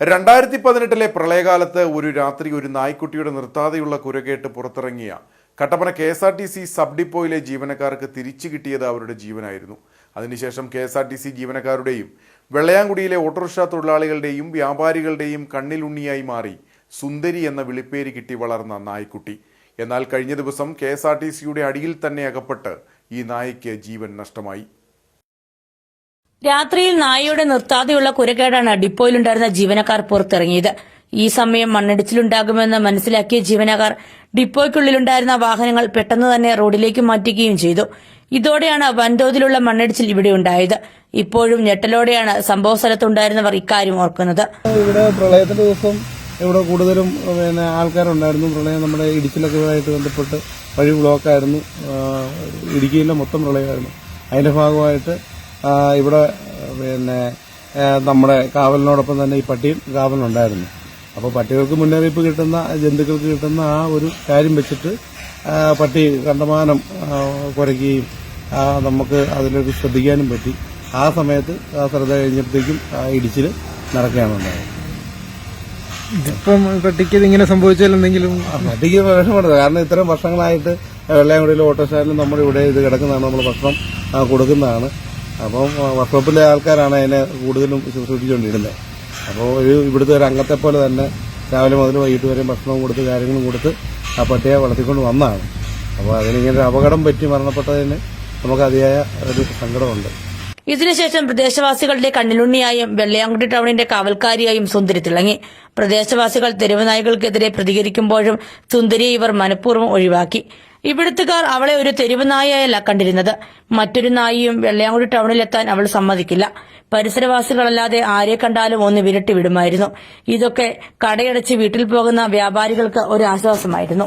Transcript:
രണ്ടായിരത്തി പതിനെട്ടിലെ പ്രളയകാലത്ത് ഒരു രാത്രി ഒരു നായ്ക്കുട്ടിയുടെ നിർത്താതെയുള്ള കുരകേട്ട് പുറത്തിറങ്ങിയ Kattappana K S R T C sub ഡിപ്പോയിലെ ജീവനക്കാർക്ക് തിരിച്ചു കിട്ടിയത് അവരുടെ ജീവനായിരുന്നു. അതിനുശേഷം K S R T C ജീവനക്കാരുടെയും വെള്ളയാങ്കുടിയിലെ ഓട്ടോറിക്ഷ തൊഴിലാളികളുടെയും വ്യാപാരികളുടെയും കണ്ണിലുണ്ണിയായി മാറി സുന്ദരി എന്ന വിളിപ്പേര് കിട്ടി വളർന്ന നായ്ക്കുട്ടി. എന്നാൽ കഴിഞ്ഞ ദിവസം കെ എസ് ആർ ടി സിയുടെ അടിയിൽ തന്നെ അകപ്പെട്ട് ഈ നായയ്ക്ക് ജീവൻ നഷ്ടമായി. രാത്രിയിൽ നായയുടെ നിർത്താതെയുള്ള കുരക്കേടാണ് ഡിപ്പോയിലുണ്ടായിരുന്ന ജീവനക്കാർ പുറത്തിറങ്ങിയത്. ഈ സമയം മണ്ണിടിച്ചിലുണ്ടാകുമെന്ന് മനസ്സിലാക്കിയ ജീവനക്കാർ ഡിപ്പോയ്ക്കുള്ളിലുണ്ടായിരുന്ന വാഹനങ്ങൾ പെട്ടെന്ന് തന്നെ റോഡിലേക്ക് മാറ്റുകയും ചെയ്തു. ഇതോടെയാണ് വൻതോതിലുള്ള മണ്ണിടിച്ചിൽ ഇവിടെ ഉണ്ടായത്. ഇപ്പോഴും ഞെട്ടലോടെയാണ് സംഭവ സ്ഥലത്തുണ്ടായിരുന്നവർ ഇക്കാര്യം ഓർക്കുന്നത്. ഇവിടെ പ്രളയത്തിന്റെ ദിവസം ഇവിടെ കൂടുതലും പിന്നെ ആൾക്കാരുണ്ടായിരുന്നു. പ്രളയം നമ്മുടെ ഇടുക്കിലൊക്കെ ആയിട്ട് ബന്ധപ്പെട്ട് വഴി ബ്ലോക്കായിരുന്നു. ഇടുക്കിയിലെ മൊത്തം പ്രളയമായിരുന്നു. അതിന്റെ ഭാഗമായിട്ട് ഇവിടെ പിന്നെ നമ്മുടെ കാവലിനോടൊപ്പം തന്നെ ഈ പട്ടിയും കാവലുണ്ടായിരുന്നു അപ്പോൾ പട്ടികൾക്ക് മുന്നറിയിപ്പ് കിട്ടുന്ന ജന്തുക്കൾക്ക് കിട്ടുന്ന ആ ഒരു കാര്യം വെച്ചിട്ട് പട്ടി കണ്ടമാനം കുറയ്ക്കുകയും കുരയ്ക്കുകയും നമുക്ക് അതിലേക്ക് ശ്രദ്ധിക്കാനും പറ്റി. ആ സമയത്ത് ആ ശ്രദ്ധ കഴിഞ്ഞപ്പോഴത്തേക്കും ആ ഇടിച്ചിൽ നടക്കുകയാണ് ഉണ്ടായത്. ഇതിപ്പം പട്ടിക്ക് ഇതിങ്ങനെ സംഭവിച്ചാൽ എന്തെങ്കിലും പട്ടിക്ക് വിഷമപ്പെടുന്നത് കാരണം ഇത്രയും വർഷങ്ങളായിട്ട് വെള്ളയാങ്കുടിയിലെ ഓട്ടോസ്റ്റാൻഡിലും നമ്മുടെ ഇവിടെ ഇത് കിടക്കുന്നതാണ് നമ്മൾ ഭക്ഷണം കൊടുക്കുന്നതാണ്. അപ്പം വർക്ക്ഷോപ്പിലെ ആൾക്കാരാണ് അതിനെ കൂടുതലും ശുശ്രൂഷിച്ചുകൊണ്ടിരുന്നത് അപ്പോൾ ഒരു ഇവിടുത്തെ ഒരു അംഗത്തെ പോലെ തന്നെ രാവിലെ മുതൽ വൈകിട്ട് വരെയും ഭക്ഷണവും കൊടുത്ത് കാര്യങ്ങളും കൊടുത്ത് ആ പട്ടിയെ വളർത്തിക്കൊണ്ട് വന്നതാണ്. അപ്പോൾ അതിനിങ്ങനെ ഒരു അപകടം പറ്റി മരണപ്പെട്ടതിന് നമുക്ക് അതിയായ ഒരു സങ്കടമുണ്ട്. ഇതിനുശേഷം പ്രദേശവാസികളുടെ കണ്ണിലുണ്ണിയായും വെള്ളയാങ്കുടി ടൗണിന്റെ കാവൽക്കാരിയായും സുന്ദരി തിളങ്ങി പ്രദേശവാസികൾ തെരുവ് നായ്കൾക്കെതിരെ പ്രതികരിക്കുമ്പോഴും സുന്ദരിയെ ഇവർ മനഃപൂർവം ഒഴിവാക്കി. ഇവിടുത്തുകാർ അവളെ ഒരു തെരുവ് നായയല്ല കണ്ടിരുന്നത്. മറ്റൊരു നായിയും വെള്ളയാങ്കുടി ടൗണിലെത്താൻ അവൾ സമ്മതിക്കില്ല. പരിസരവാസികളല്ലാതെ ആരെ കണ്ടാലും ഒന്ന് വിരട്ടി വിടുമായിരുന്നു. ഇതൊക്കെ കടയടച്ച് വീട്ടിൽ പോകുന്ന വ്യാപാരികൾക്ക് ഒരു ആശ്വാസമായിരുന്നു.